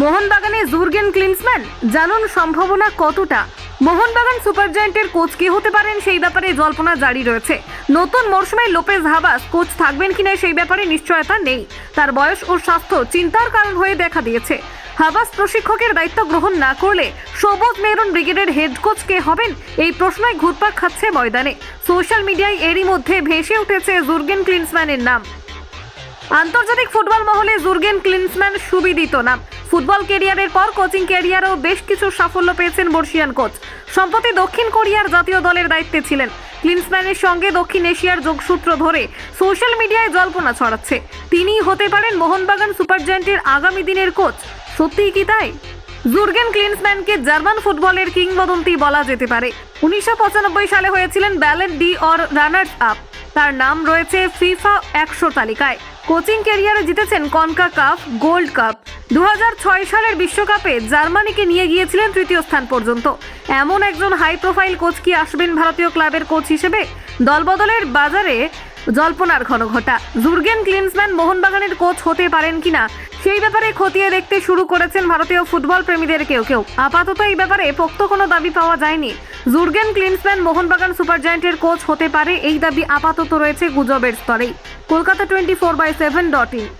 মোহনবাগানে Jürgen Klinsmann? জানুন সম্ভাবনা কতটা? মোহনবাগান সুপার জায়েন্টের কোচ কে হতে পারেন? সেই ব্যাপারে জল্পনা জারি রয়েছে। নতুন মরশুমে লোপেজ হাবাস কোচ থাকবেন কিনা সেই ব্যাপারে নিশ্চয়তা নেই। তার বয়স ও স্বাস্থ্য চিন্তার কারণ হয়ে দেখা দিয়েছে। হাবাস প্রশিক্ষকের দায়িত্ব গ্রহণ না করলে সবুজ মেরুন ব্রিগেডের হেড কোচ কে হবেন? এই প্রশ্নই ঘুরপাক খাচ্ছে ময়দানে। সোশ্যাল মিডিয়ায় এরই মধ্যে ভেসে উঠেছে জুর্গেন ক্লিন্সম্যানের নাম। আন্তর্জাতিক ফুটবল মহলে জুর্গেন ক্লিন্সম্যান সুবিদিত নাম ফুটবল কেরিয়ারের পর কোচিং ক্যারিয়ারেও বেশ কিছু সাফল্য পেয়েছেন বর্ষিয়ান কোচ। সম্প্রতি দক্ষিণ কোরিয়ার জাতীয় দলের দায়িত্বে ছিলেন। ক্লিন্সম্যানের সঙ্গে দক্ষিণ এশিয়ার যোগসূত্র ধরে সোশ্যাল মিডিয়ায় জল্পনা ছড়াচ্ছে। তিনিই হতে পারেন মোহনবাগান সুপার জায়েন্টের আগামী দিনের কোচ। সত্যিই কি তাই? জুর্গেন ক্লিন্সম্যানকে জার্মান ফুটবলের কিংবদন্তি বলা যেতে পারে। উনিশশো পঁচানব্বই সালে হয়েছিলেন Ballon d'Or runners up. তার নাম রয়েছে ফিফা একশো তালিকায়। কোচিং ক্যারিয়ারে জিতেছেন কনকা কাপ গোল্ড কাপ। দু হাজার ছয় সালের বিশ্বকাপে জার্মানিকে নিয়ে গিয়েছিলেন তৃতীয় স্থান পর্যন্ত। এমন একজন হাই প্রোফাইল কোচ কি আসবেন ভারতীয় ক্লাবের কোচ হিসেবে? দলবদলের বাজারে জল্পনার ঘন ঘটা জুর্গেন ক্লিন্সম্যান মোহনবাগানের কোচ হতে পারেন কিনা, সেই ব্যাপারে খতিয়ে দেখতে শুরু করেছেন ভারতীয় ফুটবল প্রেমীদের কেউ কেউ। আপাতত এই ব্যাপারে পোক্ত কোনো দাবি পাওয়া যায়নি। জুর্গেন ক্লিন্সম্যান মোহনবাগান সুপার জায়েন্টের কোচ হতে পারে। এই দাবি আপাতত রয়েছে গুজবের স্তরেই। Kolkata twenty four by seven dot in.